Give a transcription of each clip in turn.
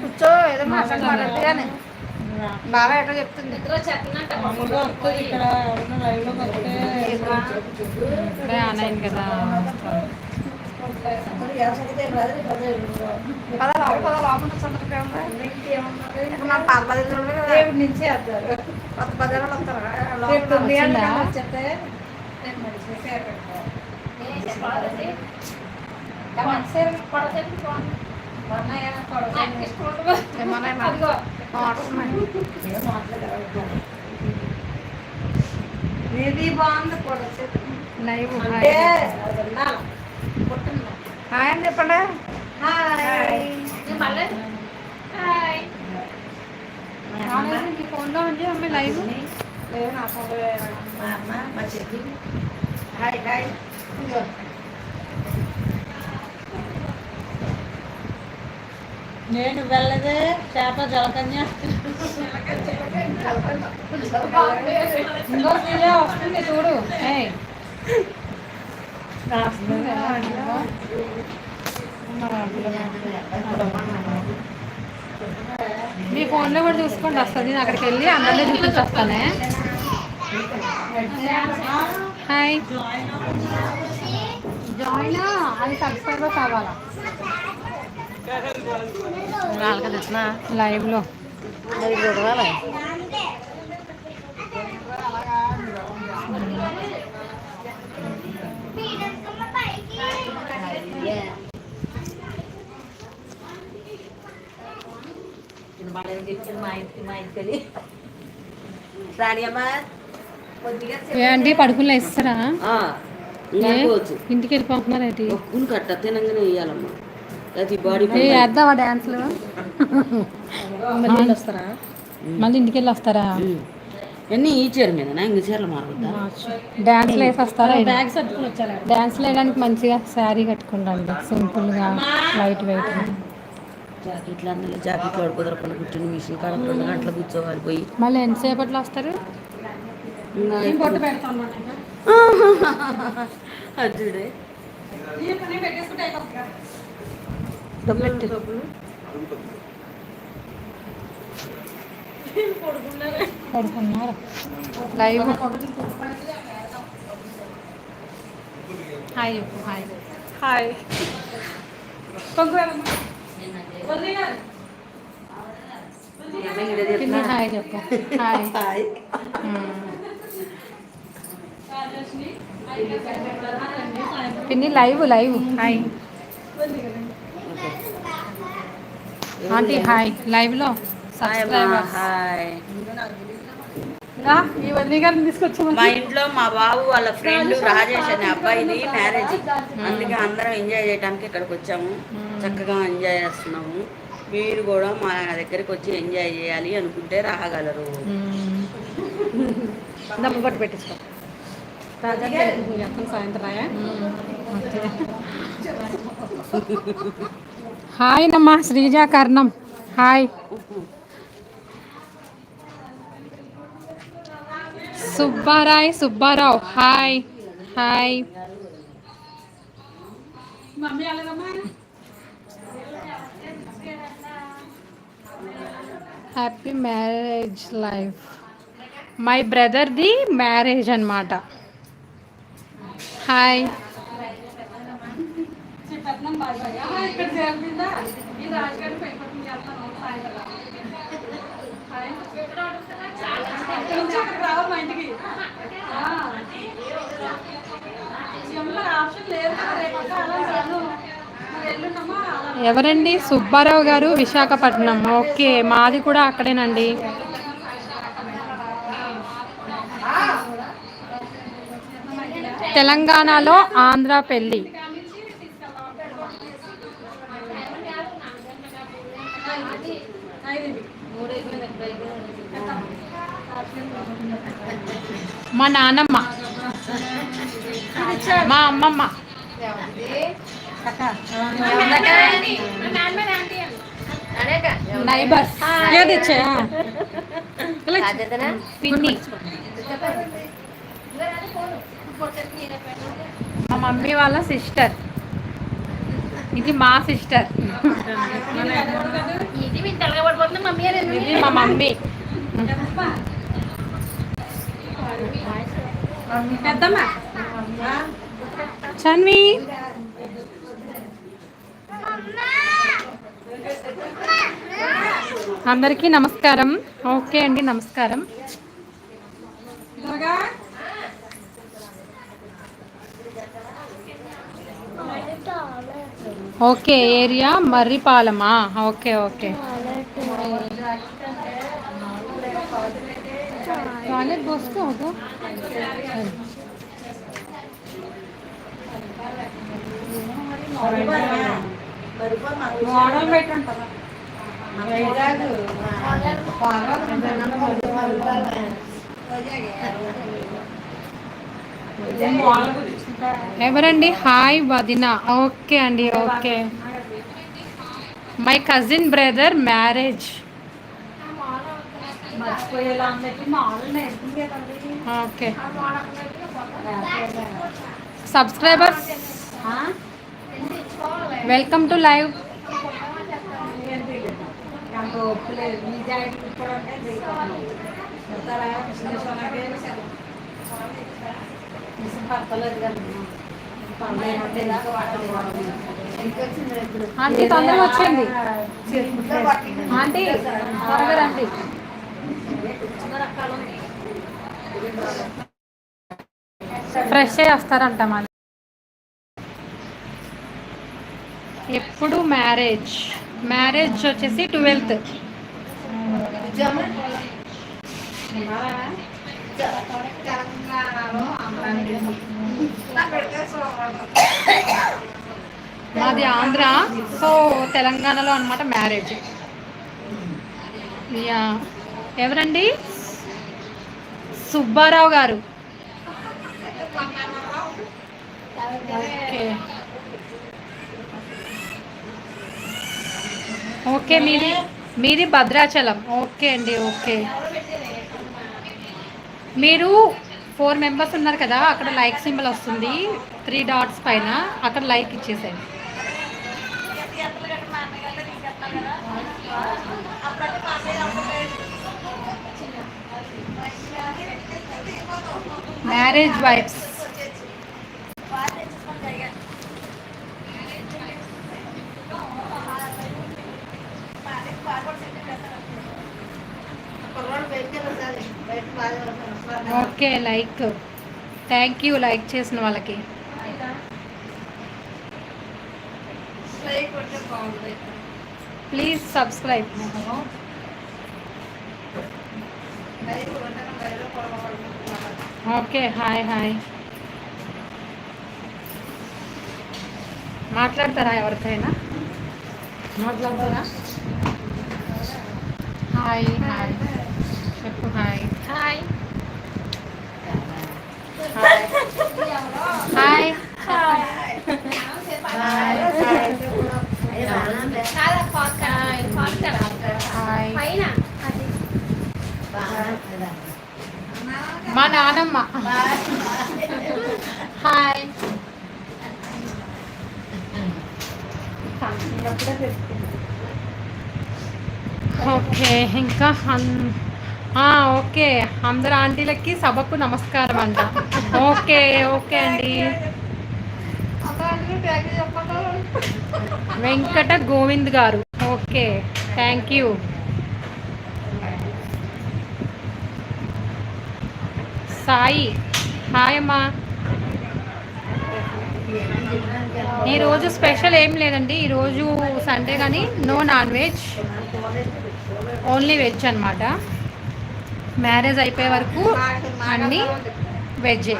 కూర్చో ఏదో మాట్లాడుకోవాలి కానీ బాగా ఎట్లా చెప్తుంది? కదా. దేవుడి నుంచి వస్తారు. కొత్త పదాలు వస్తారు? రేపు తొమ్మిది లోపల గంటలకు వచ్చేస్తే రేపు మనిషి పేరు పెట్టుకోవాలి ఏమన్నా ఏమన్నా? ఆర్డర్స్ ఉన్నాయి. నీది బాగుంది కూడా లైవ్ అంటే అది ఉండాలి పుట్టింది హాయ్ అని చెప్పండి హాయ్ మీ ఫోన్లో ఉంది అమ్మాయి లైవ్ లేదు నా ఫోన్లో మా అమ్మ మా చెల్లి హాయ్ హాయ్ నేను వెళ్ళదే చేప జలకన్య. ఇంకో సీరియల్ వస్తుంది చూడు. మీ ఫోన్లో కూడా చూసుకోండి వస్తుంది. నేను అక్కడికి వెళ్ళి అందరినీ చూపించొస్తానే. హాయ్. జాయిన్ అది సబ్స్క్రైబర్ కావాలా? లైవ్లో. ఏ అండి పడుకుని ఇస్తారా లేకపోవచ్చు ఇంటికి వెళ్ళిపోతున్నారు ఏంటి? ఒక్కుని కట్ట తినంగానే వేయాలమ్మా. అది బాడీ ఏ వేద్దామా డ్యాన్స్లు మళ్ళీ వస్తారా మళ్ళీ ఇంటికి వెళ్ళి వస్తారా అన్నీ ఈ చీర మీద ఇంక చీరలు మారవద్దా డ్యాన్స్లు వేసి వస్తారా వచ్చారా? వేయడానికి మంచిగా శారీ కట్టుకుంటాండి సింపుల్గా లైట్ వెయిట్ జాకెట్లు అందులో జాకెట్లు వాడు కుదరకుండా కూర్చొని మిషన్ కాడ రెండు గంటలు కూర్చోవాలి పోయి. మళ్ళీ ఎంతసేపట్లో వస్తారు? అర్జుడే పడుకున్నారు లైవ్ హాయ్ చెప్పు హాయ్ హాయ్ పిన్ని హాయ్ చెప్పు హాయ్ హాయ్ మ్మ్. పిన్ని live live hi aunty hi. అమ్మా, సబ్స్క్రైబర్ హాయ్ ఇవన్నీ గారిని తీసుకొచ్చాము మా ఇంట్లో మా బాబు వాళ్ళ ఫ్రెండ్ రాజేష్ అనే అబ్బాయిది మ్యారేజ్ అందుకే అందరం ఎంజాయ్ చేయడానికి ఇక్కడికి వచ్చాము. చక్కగా ఎంజాయ్ చేస్తున్నాము. మీరు కూడా మా దగ్గరికి వచ్చి ఎంజాయ్ చేయాలి అనుకుంటే రాగలరు. పెట్టించుకో. సాయంత్రం హాయ్ నమ్మా Sreeja Karnam hi Subbarai Subbarao hi hi happy marriage life my బ్రదర్ది marriage అన్నమాట హాయ్ ఎవరండి? సుబ్బారావు గారు విశాఖపట్నం. ఓకే మాది కూడా అక్కడేనండి. తెలంగాణలో ఆంధ్ర పెళ్ళి మా నాన్నమ్మ. మా అమ్మమ్మ. నైబర్స్. పిన్ని. మా మమ్మీ వాళ్ళ సిస్టర్. ఇది మా సిస్టర్. ఇది మా మమ్మీ. పెద్దమ్మా? చన్వి? అందరికీ నమస్కారం. ఓకే అండి నమస్కారం. Okay area మర్రిపాలమా? Okay okay. Toilet బస్కు होगा మోడల్ పెట్టుంటారా ఎవరండి? హాయ్ వదిన. ఓకే అండి okay. My cousin brother marriage మర్చిపోయేలా అందరికి మోడల్ నేర్పింది కదండి okay. Subscribers? Welcome to live. Aunty తొందరగా వచ్చింది. ఆంటీ త్వరగా రండి. ఫ్రెష్ చేస్తారంట వస్తారంట మళ్ళీ. ఎప్పుడు మ్యారేజ్ మ్యారేజ్ వచ్చేసి ట్వెల్త్ మాది ఆంధ్ర సో తెలంగాణలో అన్నమాట మ్యారేజ్ యా ఎవరండి? సుబ్బారావు గారు. ఓకే. ఓకే మీది మీది భద్రాచలం. ఓకే అండి ఓకే. మీరు ఫోర్ మెంబర్స్ ఉన్నారు కదా అక్కడ లైక్ సింబల్ వస్తుంది త్రీ డాట్స్ పైన అక్కడ లైక్ ఇచ్చేసేయండి. Marriage vibes okay like thank you like చేసిన వాళ్ళకి. Please subscribe okay hi hi. మాట్లాడతారా ఎవరికైనా? మాట్లాడతారా? Hi hi. చెప్పు హాయ్. హాయ్. హాయ్. హాయ్. పైన. అది మా నానమ్మ. హాయ్. ఓకే ఇంకా ఆ, ఓకే. అందరు ఆంటీలకి సభకు నమస్కారం అంట. ఓకే ఓకే అండి. వెంకట గోవింద్ గారు. Okay thank you. Sai. Hi అమ్మా. ఈరోజు స్పెషల్ ఏం లేదండి. ఈరోజు సండే కానీ no non veg. Only veg అన్నమాట. మ్యారేజ్ అయిపోయే వరకు అన్నీ వెజ్జే.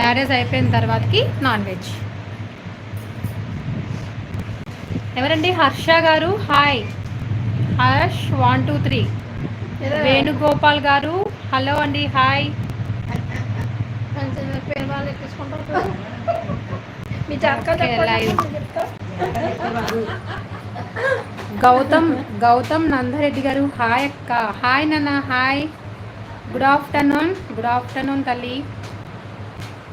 మ్యారేజ్ అయిపోయిన తర్వాతకి నాన్ వెజ్. ఎవరండి? హర్ష గారు. Hi. Harsh one two three. Venugopal గారు. హలో అండి. హాయ్. వాళ్ళు ఎక్కించుకుంటారు కదా. మీ. గౌతమ్ గౌతమ్ నందరెడ్డి గారు హాయ్ అక్క. హాయ్ నాన్న hi. Good afternoon good afternoon తల్లి.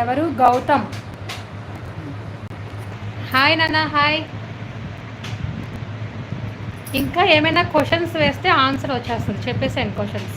ఎవరు? గౌతమ్. హాయ్ నాన్న హాయ్. ఇంకా ఏమైనా క్వశ్చన్స్ వేస్తే ఆన్సర్ వచ్చేస్తుంది. చెప్పేసాను questions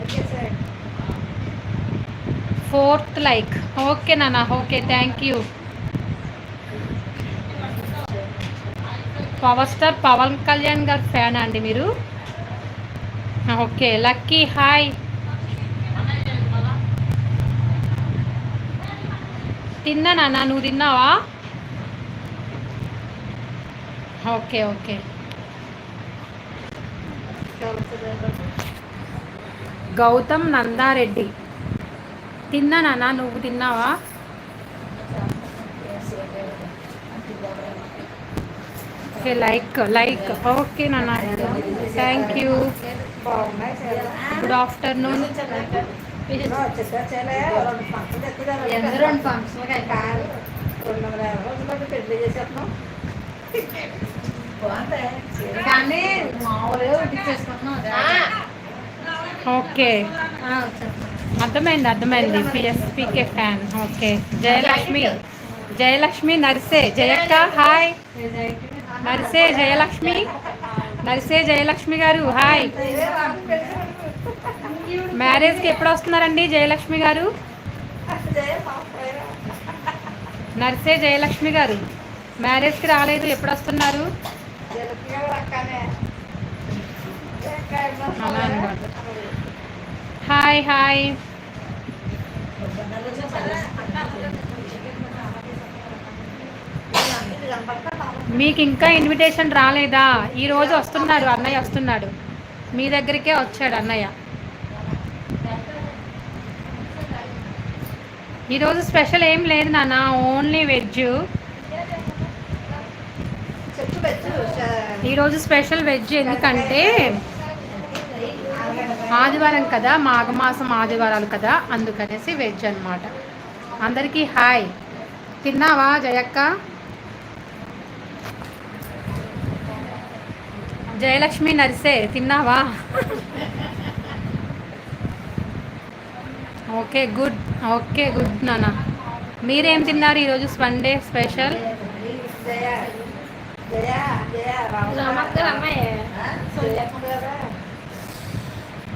okay sir fourth like. Okay నాన్న okay thank you. Power star Pawan Kalyan గారి ఫ్యాన్ అండి మీరు? Okay lucky hi. తిన్నా నాన్న నువ్వు తిన్నావా? Okay okay. గౌతమ్ నందారెడ్డి. తిన్నా నాన్న నువ్వు తిన్నావా? Okay like like. ఓకే నాన్న థ్యాంక్ యూ గుడ్ ఆఫ్టర్నూన్ కాదు. పెళ్ళి చేసేస్తున్నాం. కానీ మామూలుగా ఓకే. అర్థమైంది అర్థమైంది. PSPK fan okay Jayalakshmi Jayalakshmi nurse Jayakka hi nurse Jayalakshmi. Nurse Jayalakshmi garu hi మ్యారేజ్కి ఎప్పుడు వస్తున్నారండి జయలక్ష్మి గారు. నర్సే జయలక్ష్మి గారు. మ్యారేజ్కి రాలేదు ఎప్పుడు వస్తున్నారు? హాయ్ హాయ్ మీకు ఇంకా ఇన్విటేషన్ రాలేదా? ఈ రోజు వస్తున్నాడు అన్నయ్య వస్తున్నాడు. మీ దగ్గరికే వచ్చాడు అన్నయ్య. ఈరోజు స్పెషల్ ఏం లేదు నాన్న ఓన్లీ వెజ్. ఈరోజు స్పెషల్ వెజ్ ఎందుకంటే ఆదివారం కదా మాఘమాసం ఆదివారాలు కదా అందుకనేసి వెజ్ అన్నమాట. అందరికీ హాయ్. తిన్నావా జయక్క? జయలక్ష్మి నర్సే తిన్నావా? Okay good. ఓకే గుడ్ నాన్న. మీరేం తిన్నారు ఈరోజు సండే స్పెషల్? జయ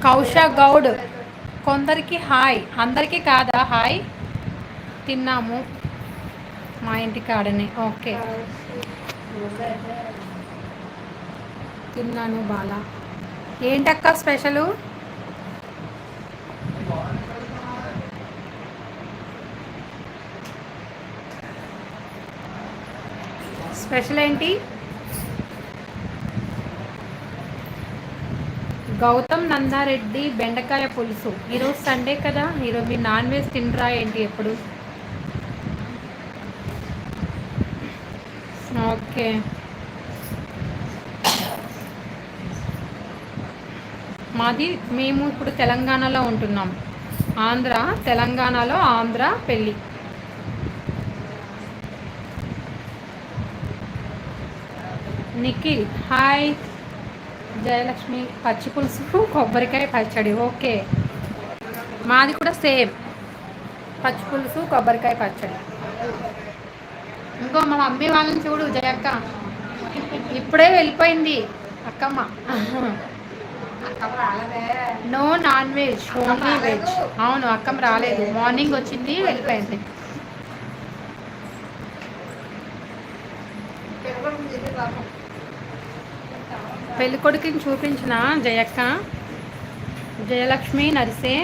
జయ గౌడ్. కొందరికి హాయ్. అందరికీ కాదా? హాయ్. తిన్నాము మా ఇంటి కాడనే. ఓకే. తిన్నాను బాలా. ఏంటక్క స్పెషలు? స్పెషల్ ఏంటి గౌతమ్ నందారెడ్డి బెండకాయ పులుసు. ఈరోజు సండే కదా ఈరోజు మీరు నాన్ వెజ్ తినరా ఏంటి ఎప్పుడు? ఓకే. మాది మేము ఇప్పుడు తెలంగాణలో ఉంటున్నాం. ఆంధ్ర తెలంగాణలో ఆంధ్ర పెళ్ళి. నిఖిల్ హాయ్. జయలక్ష్మి పచ్చి పులుసు కొబ్బరికాయ పచ్చడి. ఓకే. మాది కూడా సేమ్. పచ్చి పులుసు కొబ్బరికాయ పచ్చడి. ఇంకో మా మమ్మీ వాళ్ళని చూడు జయక్క ఇప్పుడే వెళ్ళిపోయింది Akkamma. No non veg only veg అవును అక్కమ్మ రాలేదు. మార్నింగ్ వచ్చింది వెళ్ళిపోయింది. పెళ్ళి కొడుకుని చూపించిన జయక్క జయలక్ష్మి నరిసే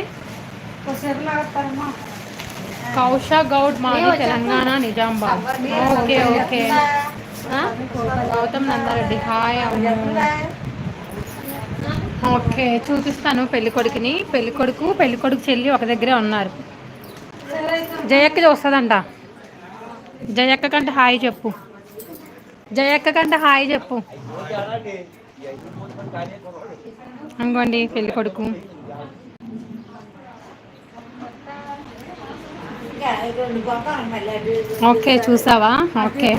కౌశ గౌడ్ మాది Telangana Nizamabad okay okay? Gautam Nandareddy. Hi okay చూపిస్తాను పెళ్ళి కొడుకుని. పెళ్ళి కొడుకు పెళ్ళి కొడుకు చెల్లి ఒక దగ్గరే ఉన్నారు. జయక్క వస్తుందంట. జయక్క కంటే హాయ్ చెప్పు. జయక్క కంటే హాయ్ చెప్పు. అంగోండి పెళ్ళి కొడుకు. ఓకే చూసావా? ఓకే.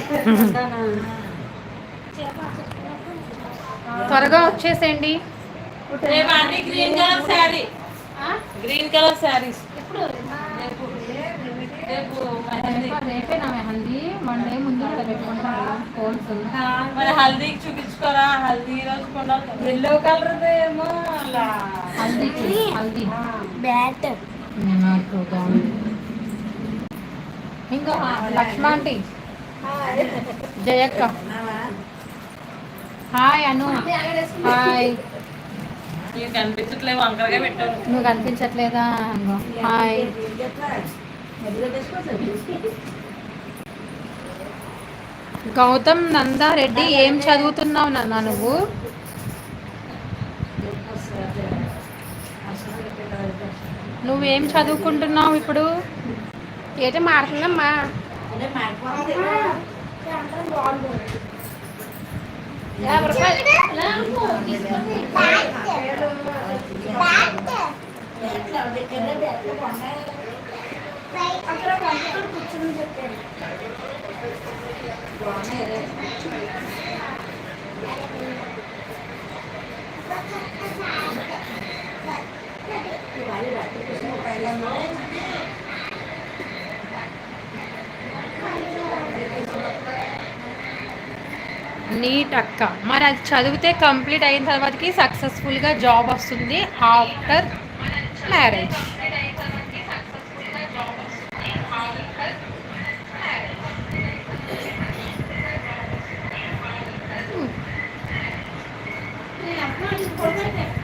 త్వరగా వచ్చేసేయండి. Green colour sari. Green colour saris. రేపు. రేపే నా ముందు కదా పెట్టుకుంటారు? ఫోన్స్ మరి హల్దీకి చూపించుకోరా? హల్దీ రోజు కొనాలి ఎల్లో కలర్ ఏమో అలా. హల్దీకి హల్దీ. బ్యాట్. నాకు బాగుంది. ఇంకా లక్ష్మ ఆంటీ జయక్క. హాయ్ అను. హాయ్. నువ్వు కనిపించట్లేదా? హాయ్. గౌతమ్ నందారెడ్డి ఏం చదువుతున్నావు నాన్న నువ్వు? నువ్వేం చదువుకుంటున్నావు ఇప్పుడు? నీట్ అక్క మరి అది చదివితే కంప్లీట్ అయిన తర్వాతకి సక్సెస్ఫుల్గా జాబ్ వస్తుంది ఆఫ్టర్ మ్యారేజ్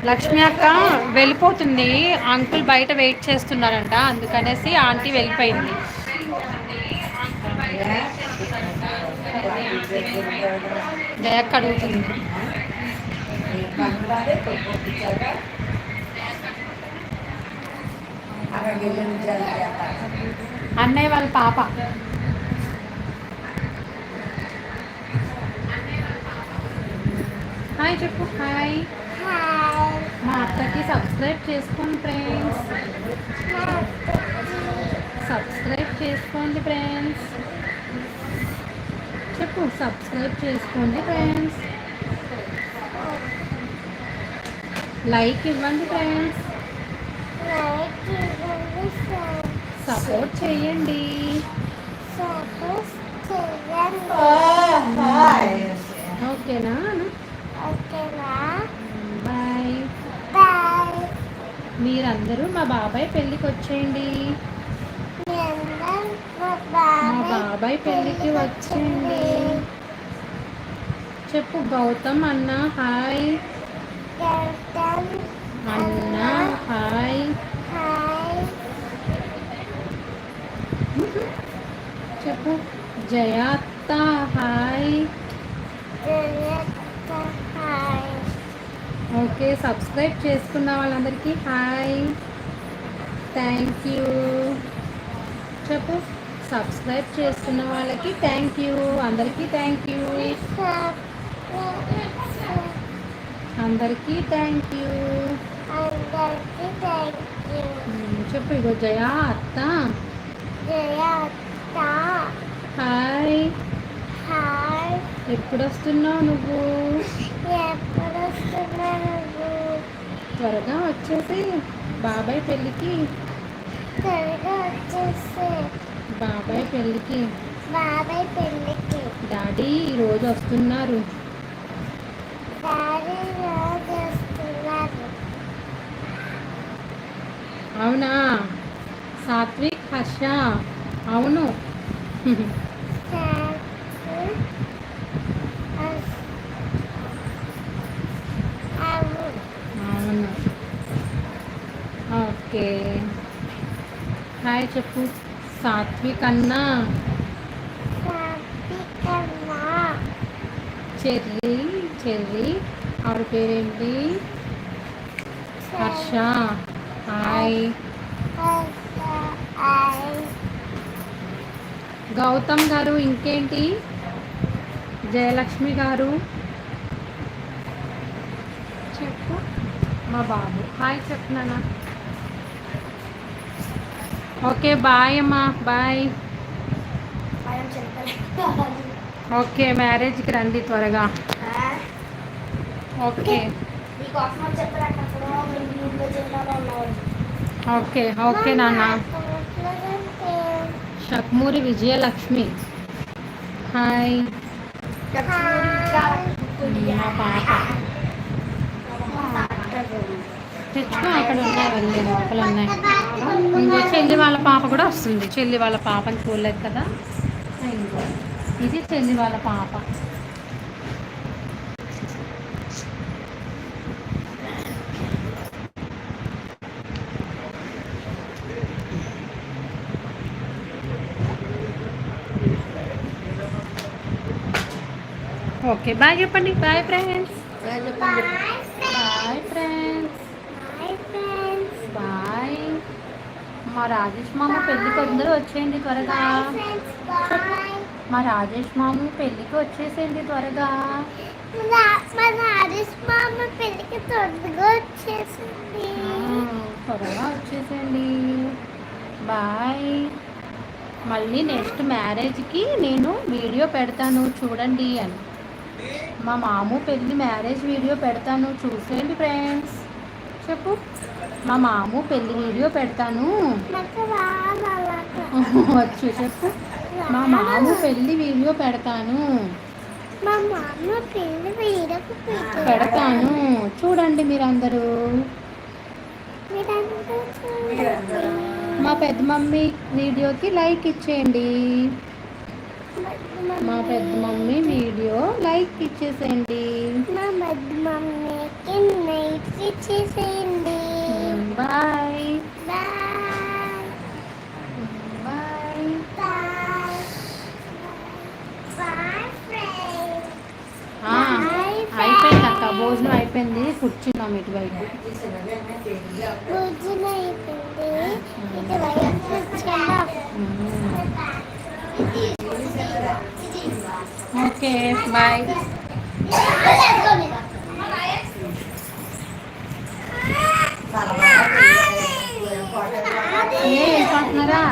లక్ష్మి అక్క వెళ్ళిపోతుంది. అంకుల్ బయట వెయిట్ చేస్తున్నారంట. అందుకనేసి ఆంటీ వెళ్ళిపోయింది. జయక్క అడుగుతుంది. అన్నయ్య వాళ్ళ పాప. హాయ్ చెప్పు. హాయ్. మా అక్కకి సబ్స్క్రైబ్ చేసుకోండి ఫ్రెండ్స్. సబ్స్క్రైబ్ చేసుకోండి ఫ్రెండ్స్. చెప్పు సబ్స్క్రైబ్ చేసుకోండి ఫ్రెండ్స్. లైక్ ఇవ్వండి ఫ్రెండ్స్. సపోర్ట్ చేయండి. ఓకేనా బాయ్ మీరందరూ మా బాబాయ్ పెళ్ళికి వచ్చేయండి. మా బాబాయ్ పెళ్ళికి వచ్చేయండి. చెప్పు గౌతమ్ అన్న హాయ్. అన్న హాయ్. చెప్పు జయాత్త హాయ్. ఓకే సబ్స్క్రైబ్ చేసుకున్న వాళ్ళందరికీ హాయ్. Thank you. చెప్పు. సబ్స్క్రైబ్ చేసుకున్న వాళ్ళకి థ్యాంక్ యూ. అందరికీ థ్యాంక్ యూ. అందరికీ థ్యాంక్ యూ. చెప్పు ఇగో జయా అత్త. హాయ్. హాయ్. ఎప్పుడు వస్తున్నావు నువ్వు? ఎప్పుడు వస్తున్నా నువ్వు త్వరగా వచ్చేసి బాబాయ్ పెళ్ళికి. త్వరగా వచ్చేసి బాబాయ్ పెళ్ళికి. బాబాయ్ పెళ్ళికి. డాడీ ఈరోజు వస్తున్నారు. డాడీ రోజు వస్తున్నారు. అవునా? సాత్విక్ హర్ష. అవును అవును ఓకే. హాయ్ చెప్పు. సాత్విక్ అన్నా. Cherry Cherry. ఆవిడ పేరేంటి? హర్ష. హాయ్. గౌతమ్ గారు ఇంకేంటి? జయలక్ష్మి గారు. చెప్పు. మా బాబు. హాయ్ చెప్తున్నానా ఓకే బాయ్ అమ్మా బాయ్ ఓకే మ్యారేజ్కి రండి త్వరగా ఓకే మీకోసం చెప్పలేకపోతే ఓకే ఓకే నాన్న చక్మూరి విజయలక్ష్మి హాయ్ మా పాప తెచ్చుకో అక్కడ ఉన్నాయి వెళ్ళి లోపల ఉన్నాయి. చెల్లి వాళ్ళ పాప కూడా వస్తుంది. చెల్లి వాళ్ళ పాపని చూడలేదు కదా? ఇది చెల్లి వాళ్ళ పాప. ఓకే బాయ్ చెప్పండి. Bye friends. Bye friends bye మా రాజేష్ మామ పెళ్ళికి అందరూ వచ్చేయండి త్వరగా. మా రాజేష్ మామ పెళ్ళికి వచ్చేసేయండి త్వరగా. మా రాజేష్ మామ పెళ్ళికి తొందరగా వచ్చేసింది ఆ, త్వరగా వచ్చేసేయండి. బాయ్. మళ్ళీ నెక్స్ట్ మ్యారేజ్కి నేను వీడియో పెడతాను చూడండి అని. మా మాము పెళ్ళి మ్యారేజ్ వీడియో పెడతాను చూసేయండి ఫ్రెండ్స్. చెప్పు. మా మాము పెళ్ళి వీడియో పెడతాను. వచ్చు చెప్పు. మా మాము పెళ్ళి వీడియో పెడతాను. పెడతాను. చూడండి మీరందరూ. మా పెద్ద మమ్మీ వీడియోకి లైక్ ఇచ్చేయండి. మా పెద్ద మమ్మీ వీడియో లైక్ ఇచ్చేసేయండి. మా మధ్య మమ్మీకి నైట్ ఇచ్చేసేయండి. Bye bye bye bye bye friends ఆ, అయిపోయింది అక్క భోజనం అయిపోయింది. కూర్చున్నాం అయిపోయింది వైపు. కూర్చున్నాం ఓకే బాయ్. ఏ అంటున్నారా